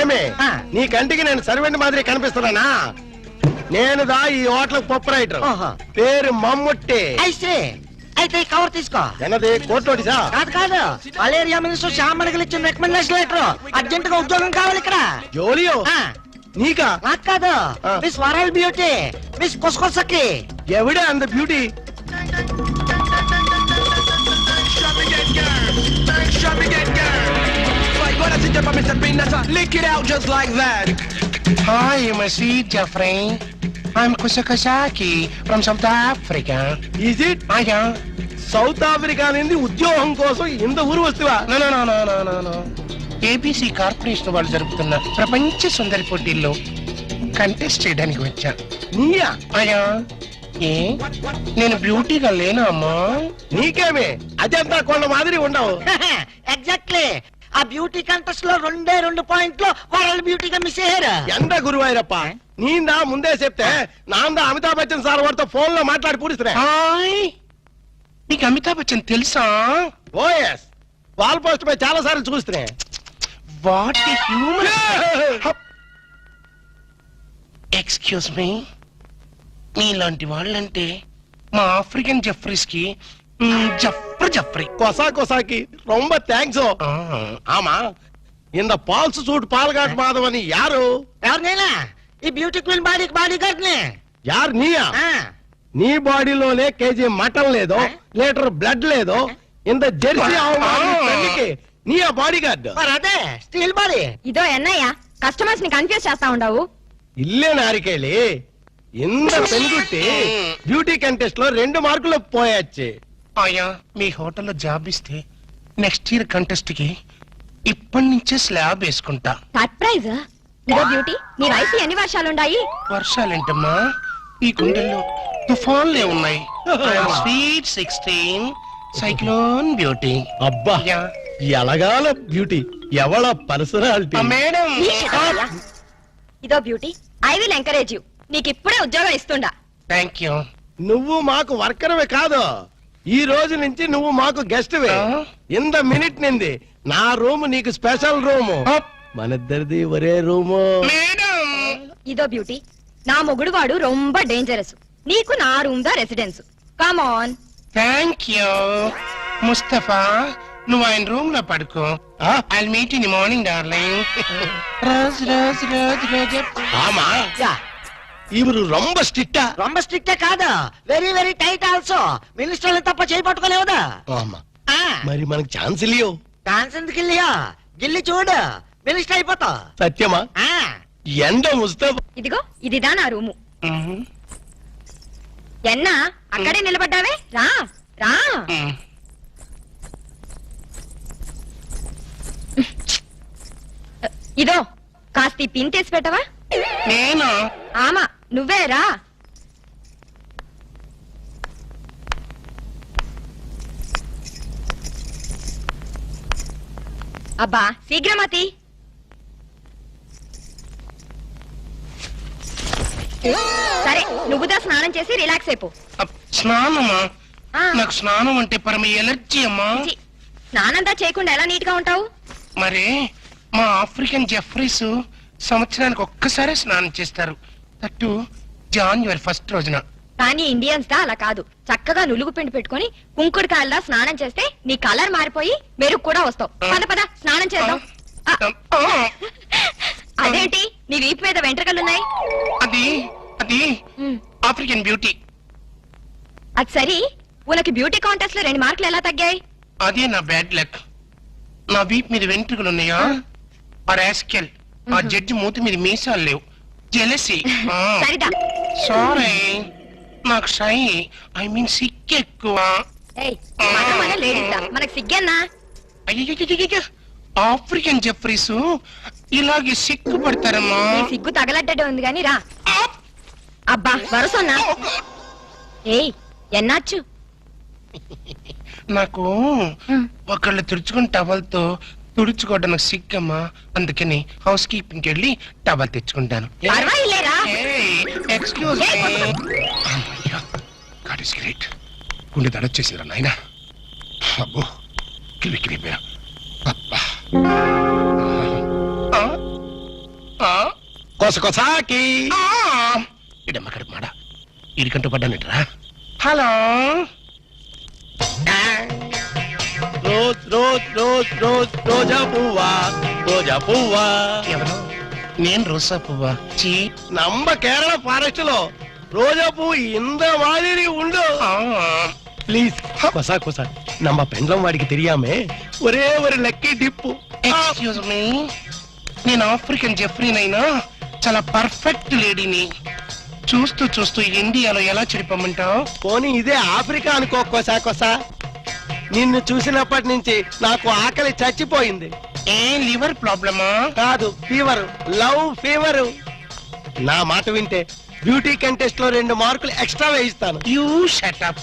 ఏమి. నీ కంటికి నేను సర్వెంట్ మాదిరి కనిపిస్తున్నానా? నేను దా ఈ హోటల్ ప్రొపరైటర్ ఓహో. పేరు మమ్ముట్టి. అయితే కవర్ తీసుకో. ఎన్నది? కోర్టు నోటీసా? కాదు కాదు. మలేరియా మినిస్టర్ శ్యామలకి ఇచ్చిన రికమెండేషన్ లెటర్ అర్జెంట్గా ఉద్యోగం కావాలి ఇక్కడ. జోలియో? నీకా? నాకు కాదు. Miss world beauty miss Kusakasaki ఎవడే అంత beauty Lick it out just like that. Hi, a sweet Jeffrey. I'm Kusakasaki from South Africa. Is it Hiya. South Africa నుండి ఉద్యోగం కోసం ఇంత ఊరు వస్తువా No, no, no, no, no, no, no. ABC corporation వాళ్ళు జరుపుతున్న ప్రపంచ సుందరి పోటీల్లో కంటెస్ట్ చేయడానికి వచ్చా నీయా అయ్యా ఏ నేను బ్యూటీగా లేనా అమ్మా నీకేమే అజంతా కొండ మాదిరి ఉండవు ఎగ్జాక్ట్లీ ఆ బ్యూటీ కంటెస్ట్లో రెండే రెండు పాయింట్లు వరల్డ్ బ్యూటీగా మిస్ అయ్యారు. ఎండ గురువాయిరప్ప? నీందా ముందే చెప్తే నాందా అమితాబ్ బచ్చన్ సార్ వాడితో ఫోన్లో మాట్లాడి పూడిస్తున్నా. నీకు అమితాబ్ బచ్చన్ తెలుసా? ఓఎస్ వాల్ పోస్ట్ పై చాలా సార్లు చూస్తున్నా. వాట్ ఎక్స్క్యూజ్ మీ మీలాంటి వాళ్ళంటే మా ఆఫ్రికన్ జఫ్రీస్కి జఫ్ర జఫ్రీ కొసా కొసాకి రొంబ థ్యాంక్స్ ఆమా இந்த பால்ஸ் சூட் பால்காட் மாதவன் யாரு ఎవరినైనా ఈ బ్యూటీ క్వీన్ బాడీకి బాడీ గార్డ్ ని యార్ నీయా ఆ, నీ బాడీలోనే కేజీ మటన్ లేదు లీటర్ బ్లడ్ లేదు ఇంత జెర్సీ అవమానికి నీ ఆ బాడీ గార్డ్ మరి అదే స్టీల్ బాడీ ఇదో ఎన్నయ్య కస్టమర్స్ ని కన్ఫ్యూజ్ చేస్తా ఉండవు ఇల్లే నారికేళి ఇంత పెనుగుట్టి బ్యూటీ కంటెస్ట్ లో రెండు మార్కులు పోయొచ్చు అయ్యా మీ హోటల్లో జాబ్ ఇస్తే నెక్స్ట్ ఇయర్ కంటెస్ట్కి ఇప్పటి నుంచే స్లాబ్ వేసుకుంటా. సర్ప్రైజ్ ఇదో బ్యూటీ నీ వయసు ఎన్ని వర్షాలుండాయి? వర్షాలేంటమ్మా? ఈ గుండెల్లో తుఫాన్లే ఉన్నాయి. స్వీట్ సిక్స్టీన్ సైక్లోన్ బ్యూటీ అబ్బా ఎలగాల బ్యూటీ ఎవళ పర్సనాలిటీ? మేడం. ఇదో beauty I will encourage you నీకు ఇప్పుడే ఉద్యోగం ఇస్తుండా. థ్యాంక్ యూ నువ్వు మాకు వర్కర్వే కాదు. ఈ రోజు నుంచి నువ్వు మాకు గెస్ట్ వే? ఇంత మినిట్ నింది. నా రూమ్ నీకు స్పెషల్ రూమ్. మనిద్దరిది ఒరే రూము. మేడం! ఇదో బ్యూటీ నా మొగుడు వాడు రొంబ డేంజరస్ నీకు నా room the residence come on thank you Mustafa నువ్వు ఆయన రూమ్లో పడుకో? I meet in morning darling rose rose rose rose. ఇవరు రొంబ స్ట్రిక్టా రొంబ స్ట్రిక్టే కాదు? Very very tight also. మినిస్టర్లు తప్ప చేయి పట్టుకోలేవుదా ఆమా ఆ, మరి మనకు ఛాన్స్ ఇల్లియో? డాన్స్ ఎందుకు గిల్లియా గిల్లి చూడు. మినిస్టర్ అయిపోతావు సత్యమా? ఆ, ఎండ ముస్తఫా ఇదిగో ఇదిదా నా రూము. ఎన్నా అక్కడే నిలబడ్డావే? రా రా. ఇదో కాస్త ఈ పిన్ తీసి పెట్టవా? నేను? ఆమా. నువ్వే రా అబ్బా శీఘ్రమతి. సరే నువ్వుదా స్నానం చేసి రిలాక్స్ అయిపో. స్నానమా. నాకు స్నానం అంటే పరమ ఎలర్జీ అమ్మా. స్నానంతా చేయకుండా ఎలా నీట్గా ఉంటావు? మరి మా ఆఫ్రికన్ జెఫ్రీస్ సంవత్సరానికి ఒక్కసారే స్నానం చేస్తారు. తట్టు జాన్యువరి ఫస్ట్ రోజున. కానీ ఇండియన్స్ దా అలా కాదు. చక్కగా నులుగు పిండి పెట్టుకొని కుంకుడు కాయలదా స్నానం చేస్తే నీ కలర్ మారిపోయి మెరుగు కూడా వస్తావు. పద పద స్నానం చేద్దాం. ఆ, అదేంటి? నీ వీపు మీద వెంట్రుకలున్నాయి? అది అది ఉమ్, ఆఫ్రికన్ బ్యూటీ. అది సరి. ఉనకి బ్యూటీ కాంటెస్ట్లో రెండు మార్కులు ఎలా తగ్గాయి? అదే నా బ్యాడ్ లక్. నా వీప్ మీద వెంట్రుకలు ఉన్నాయా ఆ రాస్కెల్. ఆ జడ్జి మూతి మీద మీసాలు లేవు. జెలసి. సరిదా సారీ నాకు షై. ఐ మీన్ సిక్ ఎక్కువ మనకు సిగ్గన్నా అయ్యయ్యయ్యయ్యయ్య. ఆఫ్రికన్ జెఫ్రీస్ ఇలాగే సిగ్గుపడతారమ్మా నీ సిగ్గు తగలడ్డట్టే ఉంది గాని రా అబ్బా వరుసన్నా ఏయ్ ఎన్నాచ్చు నాకు ఒకళ్ళు తుడుచుకుని టవల్తో తుడుచుకోవడానికి సిగ్గమ్మా అందుకని హౌస్ కీపింగ్కి వెళ్ళి టవల్ తెచ్చుకుంటాను. గుండె దడొచ్చేసారా నాయన. అబ్బో కివి ఆ, కొసకొసాకి ఇడమ్మ కడుపు మాడ. ఇరికంటూ పడ్డానంటరా. Hello. Rose rose rose rose రోజా పువ్వా రోజా పువ్వా ఎవరు నేను రోజా పువ్వా చీ நம்ம கேரள ஃபாரஸ்ட் లో ரோஜா பூ இந்த மாதிரி உண்டு ఆ, ப்ளீஸ் கொசா கொசா நம்ம பெண்டம் వాడికి தெரியாம ஒரே ஒரு లక్కీ டிப்பு ఎక్స్క్యూజ్ మీ నేను ఆఫ్రికన్ జెఫ్రీనైనా చాలా పర్ఫెక్ట్ లేడీని చూస్తూ చూస్తూ ఇండియాలో ఎలా చెడిపోమంటావు పోనీ ఇదే ఆఫ్రికా అనుకో కొసా కొసా నిన్ను చూసినప్పటి నుంచి నాకు ఆకలి చచ్చిపోయింది. ఏ లివర్ ప్రాబ్లమా? కాదు ఫీవర్. Love fever. నా మాట వింటే బ్యూటీ కంటెస్ట్లో రెండు మార్కులు ఎక్స్ట్రా వేయిస్తాను. యూ షటప్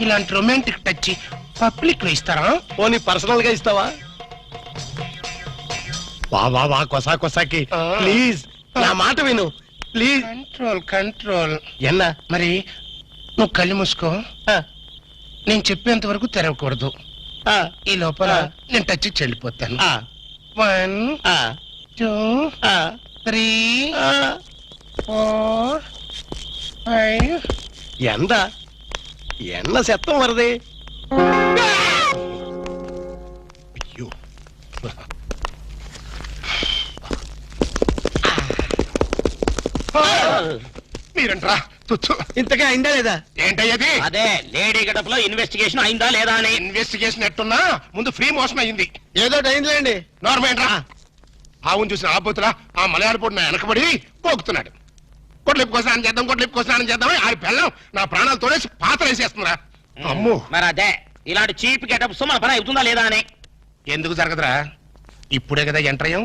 ఇలాంటి రొమాంటిక్ టచ్ పబ్లిక్లో ఇస్తారా? పోనీ పర్సనల్గా ఇస్తావా? వా వా వా కొసా కొసాకి. ప్లీజ్ నా మాట విను. ప్లీజ్. Control control. ఎన్నా? మరి నువ్వు కళ్ళు మూసుకో. నేను చెప్పేంత వరకు తెరవకూడదు. ఆ, ఈ లోపల. నేను టచ్ వెళ్ళిపోతాను. ఆ, one two three. Four five. ఎంత? ఎన్న శతం వరది? అయ్యో. మీరంట్రా. ఇంతగా అయిందా లేదా? ఏంటయ్యది అదే లేడీ గడపలో ఇన్వెస్టిగేషన్ అయిందా లేదా అని. ఇన్వెస్టిగేషన్ ఎట్టున్నా? ముందు ఫ్రీ మోషన్ అయ్యింది ఏదో అయిందిలేండి నార్మల్ రా ఆవును చూసిన ఆపోతులా ఆ మలయాళ పొడి నా వెనకబడి పోగుతున్నాడు. కొట్లిప్పు కోసం చేద్దాం కొట్లిప్పు కోసం చేద్దాం ఆ పెళ్ళం నా ప్రాణాలు తోడేసి పాత్ర వేసేస్తుందిరా అమ్మో. మరి అదే ఇలాంటి చీప్ గెటప్స్ మన పని అవుతుందా లేదా అని. ఎందుకు జరగదురా? ఇప్పుడే కదా ఎంటర్ అయ్యాం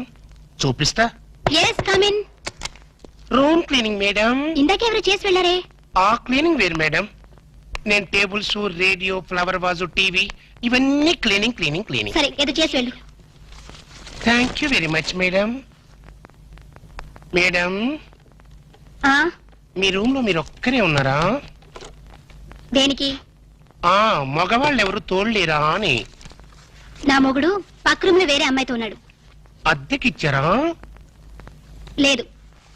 చూపిస్తా yes come in room cleaning madam ఇందాకెవరు చేసి వెళ్ళారే? ఆ క్లీనింగ్ వేరు మేడం నేను tables radio flower vase TV ఇవన్నీ క్లీనింగ్ క్లీనింగ్ క్లీనింగ్ సరే ఏదో చేసి వెళ్ళు. Thank you very much madam madam ఆ? మీ రూమ్లో మీరు ఒక్కరే ఉన్నారా? దేనికి? ఆ మగవాళ్ళు ఎవరు తోడలేరా అని. నా మొగుడు పక్క రూమ్లో వేరే అమ్మాయితో ఉన్నాడు. అద్దెకిచ్చారా? లేదు.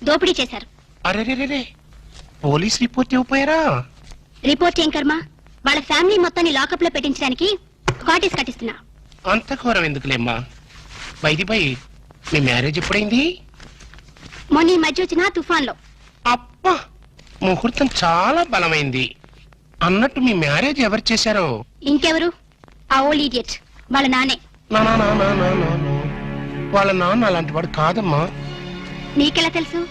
దోపిడీ చేశారు. అరెరెరెరే పోలీస్ రిపోర్ట్ ఇవ్వపోయారా? రిపోర్ట్ ఏం కర్మ? వాళ్ళ ఫ్యామిలీ మొత్తాన్ని లాకప్లో పెట్టించడానికి కాటేజ్ కట్టిస్తున్నా. అంత ఘోరం ఎందుకులేమ్మా? బైది బై మీ మ్యారేజ్ ఎప్పుడైంది? మొన్న ఈ మధ్య వచ్చిన తుఫాన్లో అబ్బా ముహూర్తం చాలా బలమైంది. అన్నట్టు మీ మ్యారేజ్ ఎవరు చేశారో? ఇంకెవరు? ఆ ఓల్డ్ ఈడియట్ వాళ్ళ నానే. వాళ్ళ నాన్న అలాంటి వాడు కాదమ్మా. నీకెలా తెలుసు.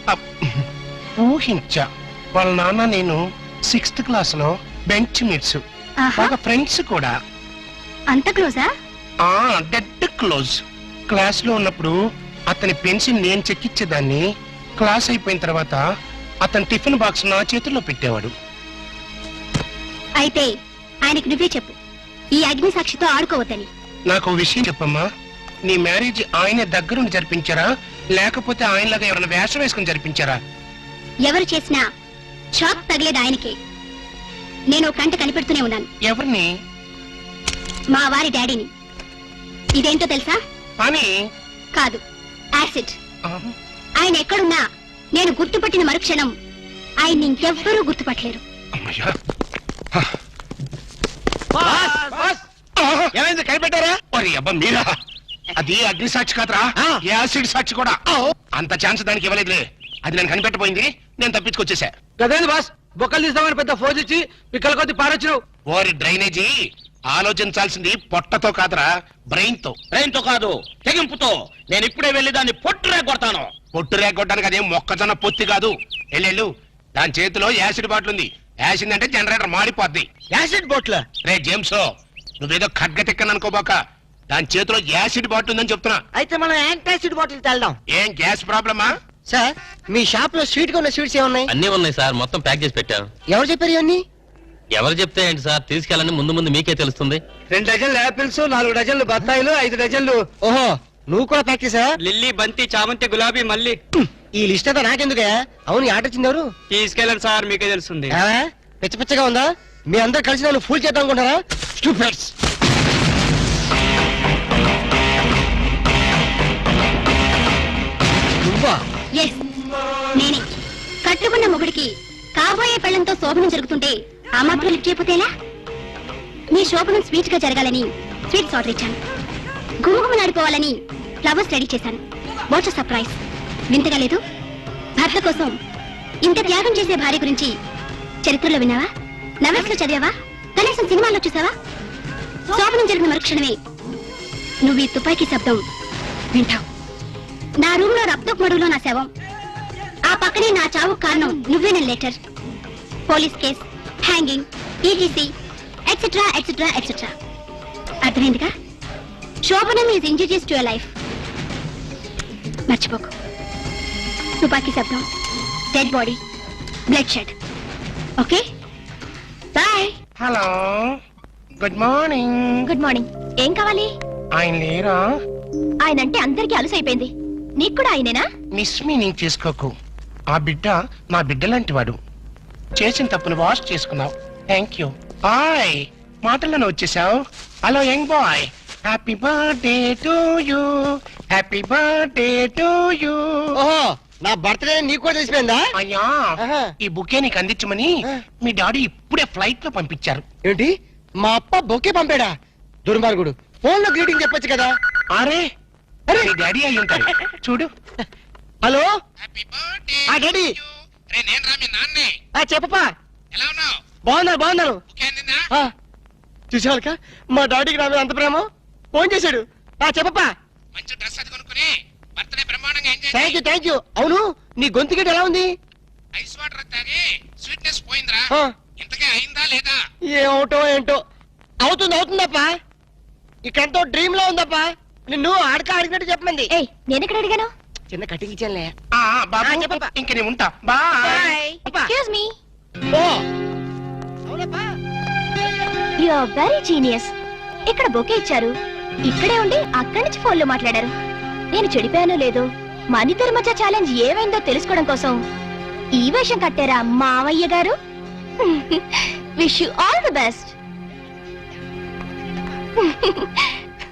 ఊహించా. వాళ్ళ నాన్న నేను సిక్స్త్ క్లాస్లో బెంచ్ మీట్స్. బాగా ఫ్రెండ్స్ కూడా. అంత క్లోజా? ఆ డెడ్ క్లోజ్. క్లాస్లో ఉన్నప్పుడు అతని పెన్సిల్ నేను చెక్కిచ్చేదాన్ని. క్లాస్ అయిపోయిన తర్వాత అతని టిఫిన్ బాక్స్ నా చేతుల్లో పెట్టేవాడు. అయితే ఆయనకు నువ్వే చెప్పు. ఈ అగ్ని సాక్షితో ఆడుకోవద్దని. నాకు విషయం చెప్పమ్మా. నీ మ్యారేజ్ ఆయన దగ్గరుండి జరిపించారా? లేకపోతే ఆయనలాగా ఎవరైనా వేషం వేసుకుని జరిపించారా? ఎవరు చేసినా షాక్ తగిలేది ఆయనకే. నేను కంట కనిపెడుతూనే ఉన్నాను. ఎవరిని? మా వారి డాడీని. ఇదేంటో తెలుసా? అని కాదు యాసిడ్. ఆయన ఎక్కడున్నా నేను గుర్తుపట్టిన మరుక్షణం ఆయన ఇంకెవ్వరూ గుర్తుపట్టలేరు. కనిపెట్టారా? మీరా? అది అగ్ని సాక్షి కాదురా. యాసిడ్ సాక్షి కూడా. అంత ఛాన్స్ దానికి ఇవ్వలేదులే. అది నేను కనిపెట్టబోయింది. నేను తప్పించుకొచ్చేసా. గదేంది బాస్? బొక్కలు తీస్తామని పెద్ద ఫోజ్ ఇచ్చి పిక్కల కొద్ది పారొచ్చినావు. ఓరి డ్రైనేజీ ఆలోచించాల్సింది పొట్టతో కాదురా బ్రెయిన్తో బ్రెయిన్తో కాదు తెగింపుతో. నేను ఇప్పుడే వెళ్ళి దాన్ని పొట్టురే కొడతాను పొట్టు రేగొట్టడానికి అదేం మొక్కజొన్న పొత్తి కాదు. ఎల్లెళ్ళు దాని చేతిలో యాసిడ్ బాటిల్ ఉంది. యాసిడ్ అంటే జనరేటర్ మాడిపోద్ది. యాసిడ్ బోట్ల? రే జేమ్స్ నువ్వేదో ఖడ్గ తిక్కని అనుకోబాక దాని చేతిలో యాసిడ్ బాటిల్ ఉందని చెప్తున్నా. అయితే మనం యాంటాసిడ్ బాటిల్ తెల్దాం. ఏం గ్యాస్ ప్రాబ్లమా? సార్ మీ షాప్లో స్వీట్గా ఉన్న స్వీట్స్ ఏమున్నాయి? అన్నీ ఉన్నాయి సార్ మొత్తం ప్యాక్ చేసి పెట్టాం ఎవరు చెప్పారు ఇవన్నీ? ఎవరు చెప్తే ఏంటి సార్ తీసుకెళ్ళండి ముందు ముందు మీకే తెలుస్తుంది. రెండు డజన్లు యాపిల్స్ నాలుగు డజన్లు బత్తాయిలు ఐదు డజన్లు. ఓహో నువ్వు కూడా ప్యాక్ చేసా లిల్లీ బంతి చామంతి గులాబీ మళ్ళీ ఈ లిస్ట్ అంతా నాకెందుకే? అవును ఈ ఆట వచ్చింది ఎవరు? తీసుకెళ్ళండి సార్ మీకే తెలుస్తుంది. ఏవా? పిచ్చ పిచ్చగా ఉందా? మీ అందరు కలిసి నన్ను ఫుల్ చేద్దాం అనుకుంటారా స్టూపిడ్స్ ఎస్ నేనే. కట్టుకున్న మొగుడికి కాబోయే పెళ్ళంతో శోభనం జరుగుతుంటే ఆ మాత్రం లిఫ్ట్ మీ శోభనం స్వీట్గా జరగాలని స్వీట్స్ ఆర్డర్ ఇచ్చాను. గుమగుమలాడిపోవాలని ఫ్లవర్స్ రెడీ చేశాను. What surprise. వింతగా లేదు? భర్త కోసం ఇంత త్యాగం చేసే భార్య గురించి చరిత్రలో విన్నావా? నవెల్స్లో చదివావా? కనీసం సినిమాల్లో చూసావా? శోభనం జరిగిన మరుక్షణమే నువ్వు ఈ తుపాకీ శబ్దం వింటావు. నా రూమ్లో రక్తపు మడుగులో నా శవం. ఆ పక్కనే నా చావు కారణం నువ్వేన letter police case hanging ETC et cetera et cetera et cetera అర్థమైందిగా? శోభనం ఈజ్ ఇంజూరియస్ టు లైఫ్ మర్చిపోకు. తుపాకీ శబ్దం dead body bloodshed okay bye hello good morning good morning ఏం కావాలి? ఆయన లేరా? ఆయన అంటే అందరికీ అలసైపోయింది. నీకు కూడా ఆయనేనా? మిస్ మీనింగ్ చేసుకోకు. ఆ బిడ్డ నా బిడ్డ లాంటి వాడు చేసిన తప్పును వాష్ చేసుకున్నావు. Thank you. హాయ్. మాటల్లోనే వచ్చేసావు. Hello young boy. Happy birthday to you. Happy birthday to you. ఓహో నా బర్త్డే నీకు కూడా తెలిసిపోయిందా? అయ్యా ఆహా. ఈ బుకే నీకు అందించమని మీ డాడీ ఇప్పుడే ఫ్లైట్లో పంపించారు. ఏంటి? మా అప్ప బొకే పంపాడా? దుర్మార్గుడు. ఫోన్లో గ్రీటింగ్ చెప్పొచ్చు కదా? అరే మీ డాడీ అయి ఉంటారు. చూడు. హలో? ఆ డాడీ. నేను రా మీ నాన్నే. ఆ చెప్పపా. ఎలా ఉన్నావు? బాగున్నాను బాగున్నాను బుకే అందిందా ఆ, చూసావా మా డాడీకి మీద అంత ప్రేమ? ఫోన్ చేశాడు. ఆ చెప్పపా. మంచి డ్రెస్ అది కొనుక్కుని బర్త్డే బ్రహ్మాండంగా enjoy thank you thank you అవును నీ గొంతు ఎలా ఉంది? ఐస్ వాటర్ తాగి స్వీట్నెస్ పోయిందిరా. ఇంతకే అయిందా లేదా? ఏమవుటో ఏంటో. అవుతుంది అవుతుందప్పా. ఇక్కడంతో డ్రీమ్లో ఉందప్పా. నిన్ను ఆడక అడిగినట్టు చెప్పమంది. ఏయ్ నేను ఎక్కడ అడిగాను? చిన్న కటింగ్ ఇచ్చానులే. ఆ బాబు ఆ, చెప్పప్పా. ఇంక నేను ఉంటా. బాయ్. ఎక్స్క్యూజ్ మీ ఓ అవునప్పా. యు ఆర్ వెరీ జీనియస్ ఇక్కడ బొకే ఇచ్చారు? ఇక్కడే ఉండి అక్కడి నుంచి ఫోన్లో మాట్లాడారు. నేను చెడిపోయానో లేదో? మన ఇద్దరి మధ్య ఛాలెంజ్ ఏమైందో తెలుసుకోవడం కోసం ఈ వేషం కట్టారా మావయ్య గారు? Wish you all the best